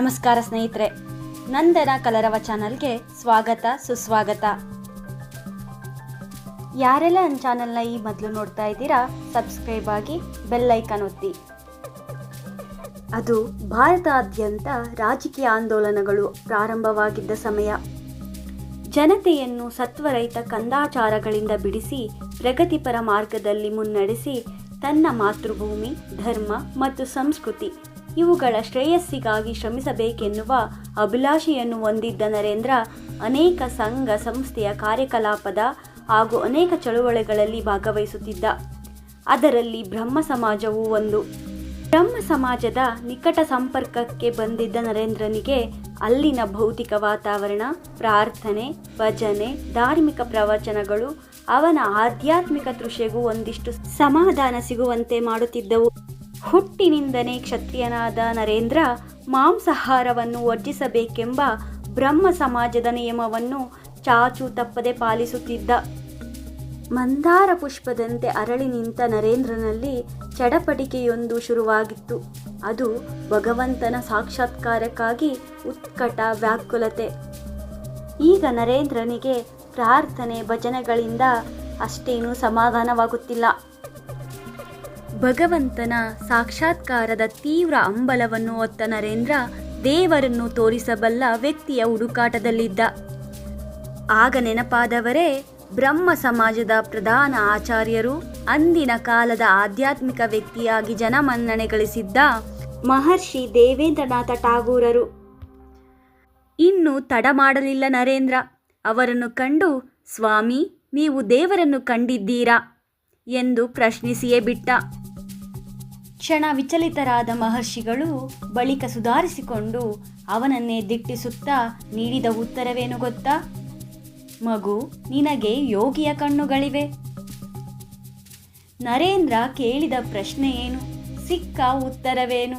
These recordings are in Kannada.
ನಮಸ್ಕಾರ ಸ್ನೇಹಿತರೆ ನಂದನ ಕಲರವ ಚಾನಲ್ಗೆ ಸ್ವಾಗತ, ಸುಸ್ವಾಗತ. ಯಾರೆಲ್ಲ ನನ್ನ ಚಾನಲ್ನ ಈ ಮೊದಲು ನೋಡ್ತಾ ಇದ್ದೀರಾ, ಸಬ್ಸ್ಕ್ರೈಬ್ ಆಗಿ ಬೆಲ್ಲೈಕನ್ ಒತ್ತಿ. ಅದು ಭಾರತಾದ್ಯಂತ ರಾಜಕೀಯ ಆಂದೋಲನಗಳು ಪ್ರಾರಂಭವಾಗಿದ್ದ ಸಮಯ. ಜನತೆಯನ್ನು ಸತ್ವರಹಿತ ಕಂದಾಚಾರಗಳಿಂದ ಬಿಡಿಸಿ ಪ್ರಗತಿಪರ ಮಾರ್ಗದಲ್ಲಿ ಮುನ್ನಡೆಸಿ ತನ್ನ ಮಾತೃಭೂಮಿ, ಧರ್ಮ ಮತ್ತು ಸಂಸ್ಕೃತಿ ಇವುಗಳ ಶ್ರೇಯಸ್ಸಿಗಾಗಿ ಶ್ರಮಿಸಬೇಕೆನ್ನುವ ಅಭಿಲಾಷೆಯನ್ನು ಹೊಂದಿದ್ದ ನರೇಂದ್ರ ಅನೇಕ ಸಂಘ ಸಂಸ್ಥೆಯ ಕಾರ್ಯಕಲಾಪದ ಹಾಗೂ ಅನೇಕ ಚಳುವಳಿಗಳಲ್ಲಿ ಭಾಗವಹಿಸುತ್ತಿದ್ದ. ಅದರಲ್ಲಿ ಬ್ರಹ್ಮ ಸಮಾಜವೂ ಒಂದು. ಬ್ರಹ್ಮ ಸಮಾಜದ ನಿಕಟ ಸಂಪರ್ಕಕ್ಕೆ ಬಂದಿದ್ದ ನರೇಂದ್ರನಿಗೆ ಅಲ್ಲಿನ ಭೌತಿಕ ವಾತಾವರಣ, ಪ್ರಾರ್ಥನೆ, ಭಜನೆ, ಧಾರ್ಮಿಕ ಪ್ರವಚನಗಳು, ಅವನ ಆಧ್ಯಾತ್ಮಿಕ ತೃಷೆಗೂ ಒಂದಿಷ್ಟು ಸಮಾಧಾನ ಸಿಗುವಂತೆ ಮಾಡುತ್ತಿದ್ದವು. ಹುಟ್ಟಿನಿಂದನೇ ಕ್ಷತ್ರಿಯನಾದ ನರೇಂದ್ರ ಮಾಂಸಾಹಾರವನ್ನು ವರ್ಜಿಸಬೇಕೆಂಬ ಬ್ರಹ್ಮ ಸಮಾಜದ ನಿಯಮವನ್ನು ಚಾಚು ತಪ್ಪದೆ ಪಾಲಿಸುತ್ತಿದ್ದ. ಮಂದಾರ ಪುಷ್ಪದಂತೆ ಅರಳಿ ನಿಂತ ನರೇಂದ್ರನಲ್ಲಿ ಚಡಪಡಿಕೆಯೊಂದು ಶುರುವಾಗಿತ್ತು. ಅದು ಭಗವಂತನ ಸಾಕ್ಷಾತ್ಕಾರಕ್ಕಾಗಿ ಉತ್ಕಟ ವ್ಯಾಕುಲತೆ. ಈಗ ನರೇಂದ್ರನಿಗೆ ಪ್ರಾರ್ಥನೆ ಭಜನೆಗಳಿಂದ ಅಷ್ಟೇನೂ ಸಮಾಧಾನವಾಗುತ್ತಿಲ್ಲ. ಭಗವಂತನ ಸಾಕ್ಷಾತ್ಕಾರದ ತೀವ್ರ ಅಂಬಲವನ್ನು ಹೊತ್ತ ನರೇಂದ್ರ ದೇವರನ್ನು ತೋರಿಸಬಲ್ಲ ವ್ಯಕ್ತಿಯ ಹುಡುಕಾಟದಲ್ಲಿದ್ದ. ಆಗ ನೆನಪಾದವರೇ, ಬ್ರಹ್ಮ ಸಮಾಜದ ಪ್ರಧಾನ ಆಚಾರ್ಯರು ಅಂದಿನ ಕಾಲದ ಆಧ್ಯಾತ್ಮಿಕ ವ್ಯಕ್ತಿಯಾಗಿ ಜನಮನ್ನಣೆ ಗಳಿಸಿದ್ದ ಮಹರ್ಷಿ ದೇವೇಂದ್ರನಾಥ ಟಾಗೂರರು ಇನ್ನು ತಡ ಮಾಡಲಿಲ್ಲ ನರೇಂದ್ರ. ಅವರನ್ನು ಕಂಡು, ಸ್ವಾಮಿ, ನೀವು ದೇವರನ್ನು ಕಂಡಿದ್ದೀರಾ? ಎಂದು ಪ್ರಶ್ನಿಸಿಯೇ ಬಿಟ್ಟ. ಕ್ಷಣ ವಿಚಲಿತರಾದ ಮಹರ್ಷಿಗಳು ಬಳಿಕ ಸುಧಾರಿಸಿಕೊಂಡು ಅವನನ್ನೇ ದಿಟ್ಟಿಸುತ್ತಾ ನೀಡಿದ ಉತ್ತರವೇನು ಗೊತ್ತಾ? ಮಗು, ನಿನಗೆ ಯೋಗಿಯ ಕಣ್ಣುಗಳಿವೆ. ನರೇಂದ್ರ ಕೇಳಿದ ಪ್ರಶ್ನೆ ಏನು? ಸಿಕ್ಕ ಉತ್ತರವೇನು?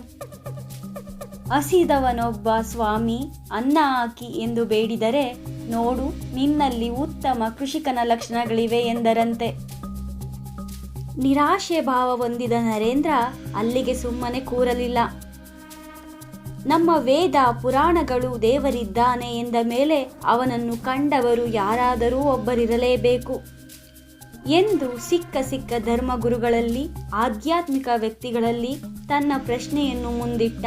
ಹಸಿದವನೊಬ್ಬ ಸ್ವಾಮಿ ಅನ್ನ ಹಾಕಿ ಎಂದು ಬೇಡಿದರೆ, ನೋಡು, ನಿನ್ನಲ್ಲಿ ಉತ್ತಮ ಕೃಷಿಕನ ಲಕ್ಷಣಗಳಿವೆ ಎಂದರಂತೆ. ನಿರಾಶೆ ಭಾವ ಹೊಂದಿದ ನರೇಂದ್ರ ಅಲ್ಲಿಗೆ ಸುಮ್ಮನೆ ಕೂರಲಿಲ್ಲ. ನಮ್ಮ ವೇದ ಪುರಾಣಗಳು ದೇವರಿದ್ದಾನೆ ಎಂದ ಮೇಲೆ ಅವನನ್ನು ಕಂಡವರು ಯಾರಾದರೂ ಒಬ್ಬರಿರಲೇಬೇಕು. ಎಂದು ಸಿಕ್ಕ ಸಿಕ್ಕ ಧರ್ಮಗುರುಗಳಲ್ಲಿ, ಆಧ್ಯಾತ್ಮಿಕ ವ್ಯಕ್ತಿಗಳಲ್ಲಿ ತನ್ನ ಪ್ರಶ್ನೆಯನ್ನು ಮುಂದಿಟ್ಟ.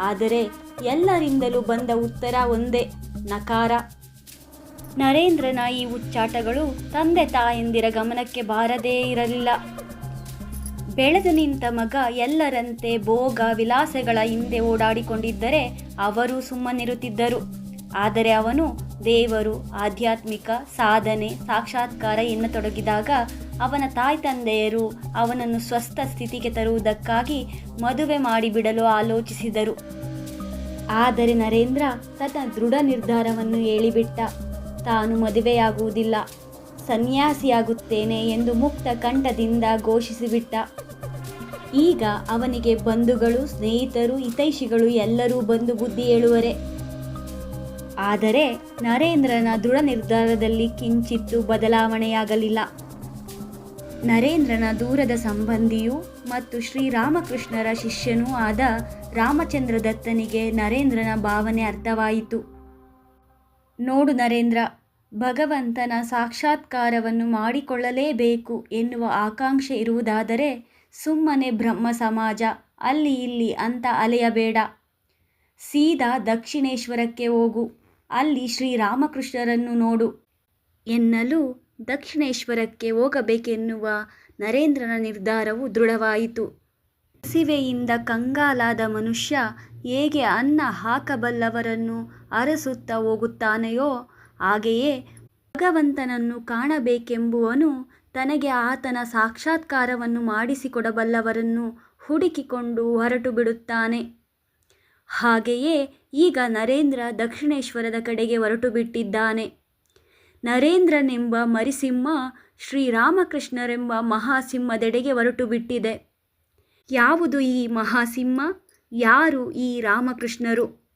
ಆದರೆ ಎಲ್ಲರಿಂದಲೂ ಬಂದ ಉತ್ತರ ಒಂದೇ, ನಕಾರ. ನರೇಂದ್ರನ ಈ ಉಚ್ಚಾಟಗಳು ತಂದೆ ತಾಯಂದಿರ ಗಮನಕ್ಕೆ ಬಾರದೇ ಇರಲಿಲ್ಲ. ಬೆಳೆದು ನಿಂತ ಮಗ ಎಲ್ಲರಂತೆ ಭೋಗ ವಿಲಾಸಗಳ ಹಿಂದೆ ಓಡಾಡಿಕೊಂಡಿದ್ದರೆ ಅವರು ಸುಮ್ಮನಿರುತ್ತಿದ್ದರು. ಆದರೆ ಅವನು ದೇವರು, ಆಧ್ಯಾತ್ಮಿಕ ಸಾಧನೆ, ಸಾಕ್ಷಾತ್ಕಾರ ಎನ್ನತೊಡಗಿದಾಗ ಅವನ ತಾಯಿ ತಂದೆಯರು ಅವನನ್ನು ಸ್ವಸ್ಥ ಸ್ಥಿತಿಗೆ ತರುವುದಕ್ಕಾಗಿ ಮದುವೆ ಮಾಡಿಬಿಡಲು ಆಲೋಚಿಸಿದರು. ಆದರೆ ನರೇಂದ್ರ ತನ್ನ ದೃಢ ನಿರ್ಧಾರವನ್ನು ಹೇಳಿಬಿಟ್ಟ. ತಾನು ಮದುವೆಯಾಗುವುದಿಲ್ಲ. ಸನ್ಯಾಸಿಯಾಗುತ್ತೇನೆ ಎಂದು ಮುಕ್ತ ಕಂಠದಿಂದ ಘೋಷಿಸಿಬಿಟ್ಟ. ಈಗ ಅವನಿಗೆ ಬಂಧುಗಳು, ಸ್ನೇಹಿತರು, ಹಿತೈಷಿಗಳು ಎಲ್ಲರೂ ಬಂದು ಬುದ್ಧಿ ಹೇಳುವರೆ. ಆದರೆ ನರೇಂದ್ರನ ದೃಢ ನಿರ್ಧಾರದಲ್ಲಿ ಕಿಂಚಿತ್ತು ಬದಲಾವಣೆಯಾಗಲಿಲ್ಲ. ನರೇಂದ್ರನ ದೂರದ ಸಂಬಂಧಿಯೂ ಮತ್ತು ಶ್ರೀರಾಮಕೃಷ್ಣರ ಶಿಷ್ಯನೂ ಆದ ರಾಮಚಂದ್ರ ದತ್ತನಿಗೆ ನರೇಂದ್ರನ ಭಾವನೆ ಅರ್ಥವಾಯಿತು. ನೋಡು ನರೇಂದ್ರ, ಭಗವಂತನ ಸಾಕ್ಷಾತ್ಕಾರವನ್ನು ಮಾಡಿಕೊಳ್ಳಲೇಬೇಕು ಎನ್ನುವ ಆಕಾಂಕ್ಷೆ ಇರುವುದಾದರೆ ಸುಮ್ಮನೆ ಬ್ರಹ್ಮ ಸಮಾಜ, ಅಲ್ಲಿ ಇಲ್ಲಿ ಅಂತ ಅಲೆಯಬೇಡ. ಸೀದಾ ದಕ್ಷಿಣೇಶ್ವರಕ್ಕೆ ಹೋಗು, ಅಲ್ಲಿ ಶ್ರೀರಾಮಕೃಷ್ಣರನ್ನು ನೋಡು. ಎನ್ನಲು ದಕ್ಷಿಣೇಶ್ವರಕ್ಕೆ ಹೋಗಬೇಕೆನ್ನುವ ನರೇಂದ್ರನ ನಿರ್ಧಾರವು ದೃಢವಾಯಿತು. ಹಸಿವೆಯಿಂದ ಕಂಗಾಲಾದ ಮನುಷ್ಯ ಹೇಗೆ ಅನ್ನ ಹಾಕಬಲ್ಲವರನ್ನು ಅರಸುತ್ತಾ ಹೋಗುತ್ತಾನೆಯೋ, ಹಾಗೆಯೇ ಭಗವಂತನನ್ನು ಕಾಣಬೇಕೆಂಬುವನು ತನಗೆ ಆತನ ಸಾಕ್ಷಾತ್ಕಾರವನ್ನು ಮಾಡಿಸಿಕೊಡಬಲ್ಲವರನ್ನು ಹುಡುಕಿಕೊಂಡು ಹೊರಟು ಬಿಡುತ್ತಾನೆ. ಹಾಗೆಯೇ ಈಗ ನರೇಂದ್ರ ದಕ್ಷಿಣೇಶ್ವರದ ಕಡೆಗೆ ಹೊರಟು ಬಿಟ್ಟಿದ್ದಾನೆ. ನರೇಂದ್ರನೆಂಬ ಮರಿಸಿಂಹ ಶ್ರೀರಾಮಕೃಷ್ಣರೆಂಬ ಮಹಾಸಿಂಹದೆಡೆಗೆ ಹೊರಟು ಬಿಟ್ಟಿದೆ. ಯಾವುದು ಈ ಮಹಾಸಿಂಹ? ಯಾರು ಈ ರಾಮಕೃಷ್ಣರು?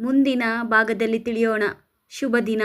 ಮುಂದಿನ ಭಾಗದಲ್ಲಿ ತಿಳಿಯೋಣ. ಶುಭ ದಿನ